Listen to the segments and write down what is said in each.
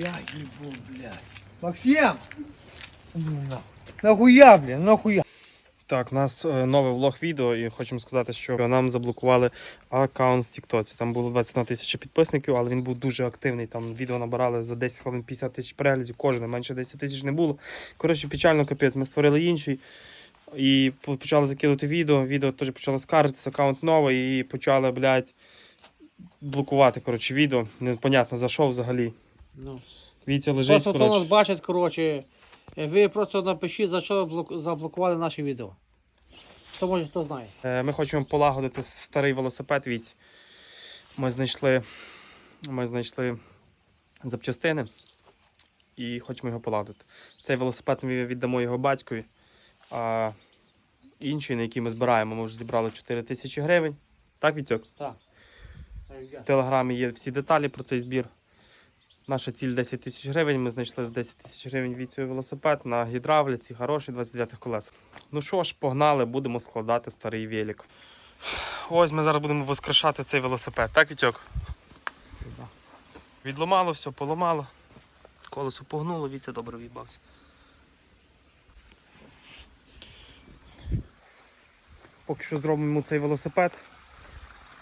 Я ебу, блядь. Максим! Нахуя, блядь, нахуя? Так, у нас е, новий влог відео, і хочемо сказати, що нам заблокували аккаунт в Тіктоці. Там було 21 тисяча підписників, але він був дуже активний. Там відео набирали за 10 хвилин 50 тисяч переглядів, кожне менше 10 тисяч не було. Коротше, печально капець. Ми створили інший і почали закидати відео. Відео теж почало скаржитися, аккаунт новий, і почали, блядь, блокувати коротше, відео. Непонятно за що взагалі. Ну. Вітя лежить. Просто хто нас бачить, коротше, е, ви просто напишіть, за що заблокували наші відео. Хто може, хто знає. Е, Ми хочемо полагодити старий велосипед від. Ми знайшли, ми знайшли запчастини і хочемо його полагодити. Цей велосипед ми віддамо його батькові, а інший, на який ми збираємо, ми вже зібрали 4 тисячі гривень. Так, Вітьок? Так. В телеграмі є всі деталі про цей збір. Наша ціль 10 тисяч гривень. Ми знайшли за 10 тисяч гривень цього велосипед на гідравліці, хороший 29 колес. Ну що ж, погнали, будемо складати старий велик. Ось ми зараз будемо воскрешати цей велосипед, так, Вітьок? Да. Відломало все, поламало. Колесо погнуло, Віця добре в'їбався. Поки що зробимо цей велосипед.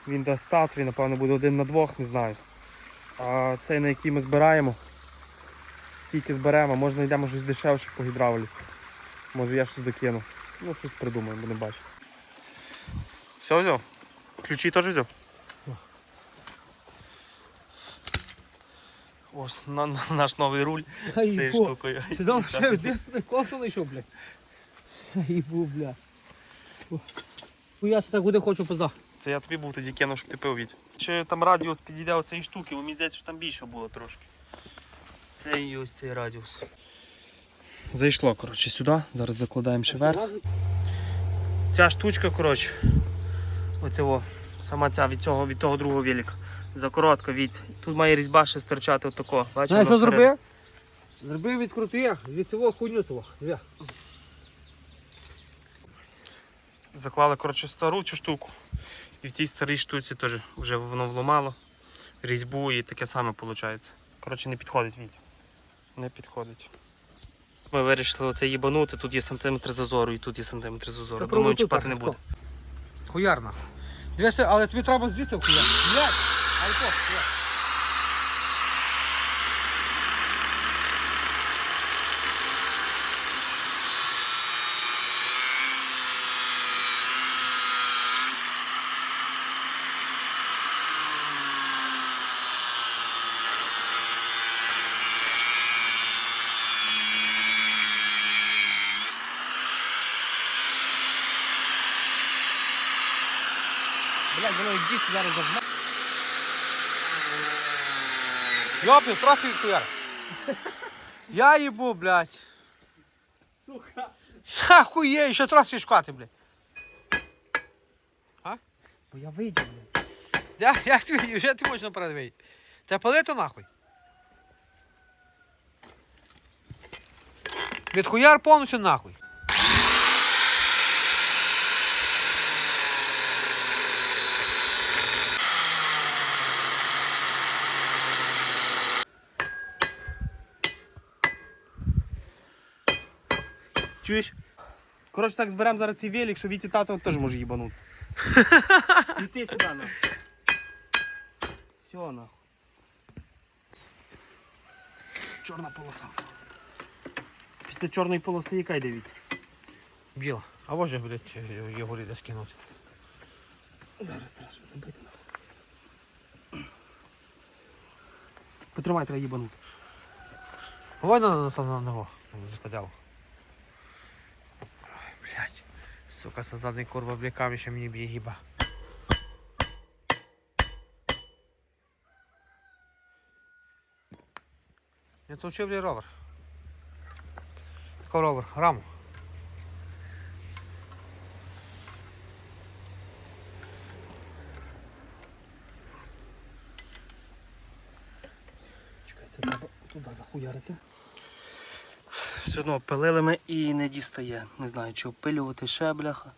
Він дасть стат, він, напевно, буде один на двох, не знаю. А цей, на який ми збираємо, тільки зберемо, може знайдемо щось дешевше по гідравліці. Може я щось докину. Ну, щось придумаємо, будемо бачити. Все взяв? Ключі теж взяв? Ось на, на- наш новий руль з цією штукою. Сюди ще десь косу знайшов, блядь. Їбу, блядь. Хуя так буде хочу пизда. Це я тобі був тоді кинув, щоб ти пив від. Чи там радіус підійде оцеї штуки, бо мені здається, що там більше було трошки. Це і ось цей радіус. Зайшло, коротше, сюди. Зараз закладаємо ще вверх. Ця штучка, коротше, оцього, сама ця від цього, від того другого велика. Закоротка від. Тут має різьба ще стирчати отако. Бачиш, Знаєш, що зробив? Зробив відкрути від цього хуйню цього. Заклали коротше, стару цю штуку. І в цій старій штуці теж вже воно вломало різьбу і таке саме виходить. Коротше, не підходить від. Не підходить. Ми вирішили оце їбанути, тут є сантиметр зазору і тут є сантиметр зазору. Та Думаю, чіпати не буде. Хуярна. Дивися, але тобі треба звідси хуяр. Блять! Ай, по, воно і дійсно зараз загна. Йопи, трохи хуяр. Я їбу, блядь. Сука. Ха, хуєй, ще трохи шукати, блядь. А? Бо я вийду, блядь. Я, як ти вийдеш, вже ти можеш наперед вийти. Та пали то нахуй. Від хуяр повністю нахуй. Чуєш? Коротше, так зберемо зараз цей велик, що Віті тато теж може їбанути. Світи сюди, нахуй. Все, нахуй. Чорна полоса. Після чорної полоси яка йде Вітя? Біла. А може, блядь, його ліде скинути. Зараз треба забити. Потримай, треба їбанути. Давай на, на, на, на нього. Спадяло. Ой, Сука, со задній курва бляками ще мені б'є гіба. Я то вчив ли ровер. Такий ровер, раму. Чекай, це треба туди захуярити. Все одно пилили ми і не дістає. Не знаю, чи опилювати ще бляха.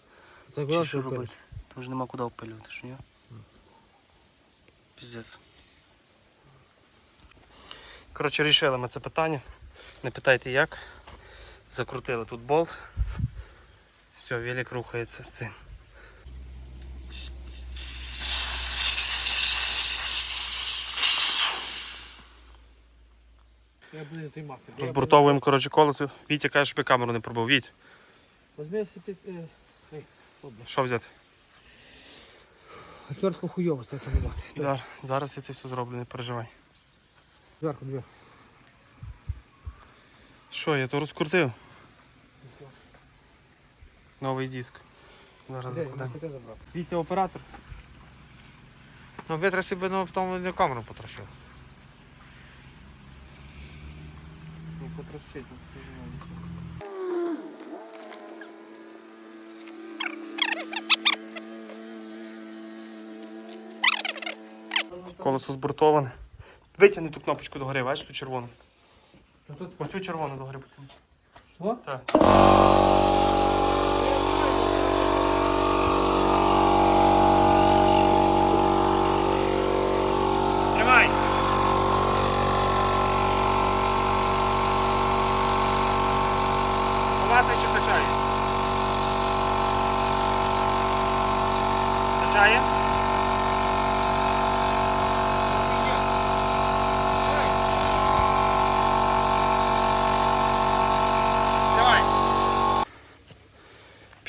Так, Чи що робити? Там вже нема куди опилювати, що ні? Піздець. Коротше, рішили ми це питання. Не питайте як. Закрутили тут болт. Все, велик рухається з цим. Я буду знімати. Розбортовуємо коротше, колесо. Вітя каже, щоб я камеру не пробив. Віть, Возьми під... е, що взяти? Актерську хуйово це тримати. Зараз, зараз я це все зроблю, не переживай. Зверху, дві. Що, я то розкрутив? Новий диск. Зараз Де, закладемо. Вітя оператор. Ну, вітер собі ну, в тому не камеру потрощив. Не. Колесо збортоване. Витягни ту кнопочку догори, бачиш ту червону. Оцю червону догори гори, О? Так.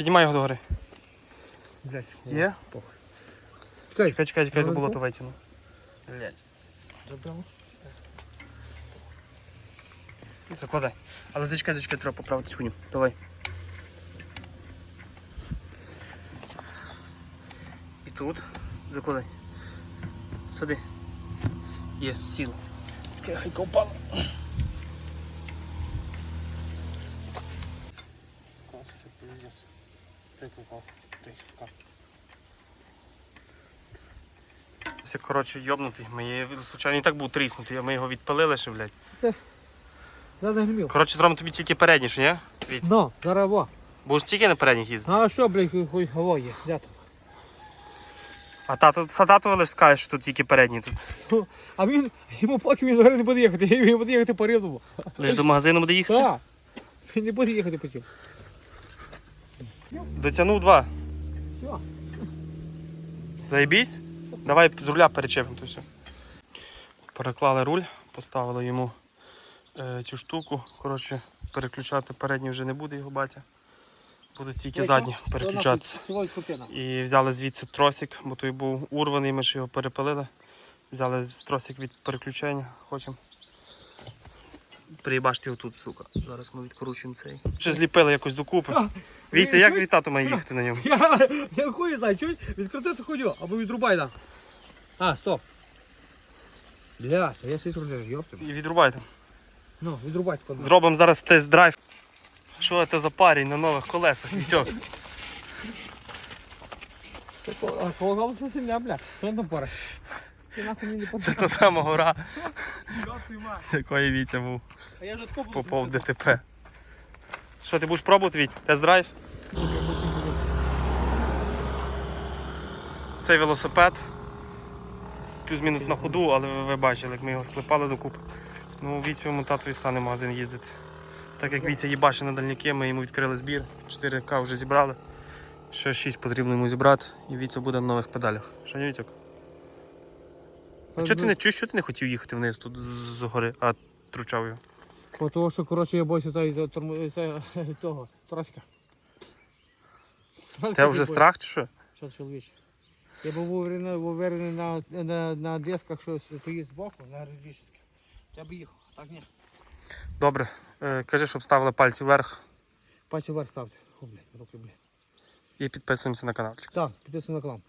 Піднімай його догори. Блядь. Є? Чекай. Чекай, чекай, чекай, до болота витягну. Блять. Закладай. Але зачекай, зачекай, треба поправити чуню. Давай. І тут. Закладай. Сади. Є, сіло. Чекай, Впала. Це, коротше, йобнутий. Ми случайно і так був тріснутий, а ми його відпалили ще, блядь. Зараз гримів. Коротше, зробимо тобі тільки передні, що ні? Віть. Ну, зараз во. Будеш тільки на передніх їздити. А що, блядь, хуй, во є. Де там? А тато, са- тато лише скаже, що тут тільки передні тут. А він, йому поки він догори не буде їхати, він буде їхати по рівному. Лиш до магазину буде їхати. Так. Він не буде їхати потім. Дотягнув два. Все. Заєбісь? Давай з руля перечепимо то все. Переклали руль, поставили йому е, цю штуку. Коротше, переключати передній вже не буде його батя. Буде тільки задні переключатися. І взяли звідси тросик, бо той був урваний, ми ж його перепилили. Взяли тросик від переключення, хочемо. Приїбашти його тут, сука. Зараз ми відкручуємо цей. Ще зліпили якось докупи. Віця, як твій тато має їхати на ньому? Я, я хуй знаю, чуть відкрути цю хуйню, або відрубай там. А, стоп. Бля, я сидить рулер, йопти. І відрубайте. Ну, відрубай. коли. Зробимо зараз тест-драйв. Що це за парень на нових колесах, Вітьок? А колголоса сильня, бля. Що там пора? Це та сама гора, з якої Вітя був А я тако попав в. ДТП. Що, ти будеш пробувати, Віть? Тест-драйв? Цей велосипед. Плюс-мінус на ходу, але ви, ви бачили, як ми його склепали докупи. Ну, Вітьовому татові стане в магазин їздити. Так як Вітя їбачить на дальняки, ми йому відкрили збір. 4К вже зібрали. Ще 6 потрібно йому зібрати, і Вітя буде на нових педалях. Що не Вітьок? А чого ти не чуєш, що ти не хотів їхати вниз тут з- гори, а тручав його? Бо того, що, коротше, я боюся та, й торму- це, того, Троська. Тебе вже страх чи що? Що чоловіче? Я був уверений, на, на, на дисках, що стоїть збоку, на аеродинамічних. Я б їхав, а так ні. Добре, е, кажи, щоб ставили пальці вверх Пальці вверх ставте. О, блядь, руки, блядь. і підписуємося на каналчик. Так, підписуй на канал.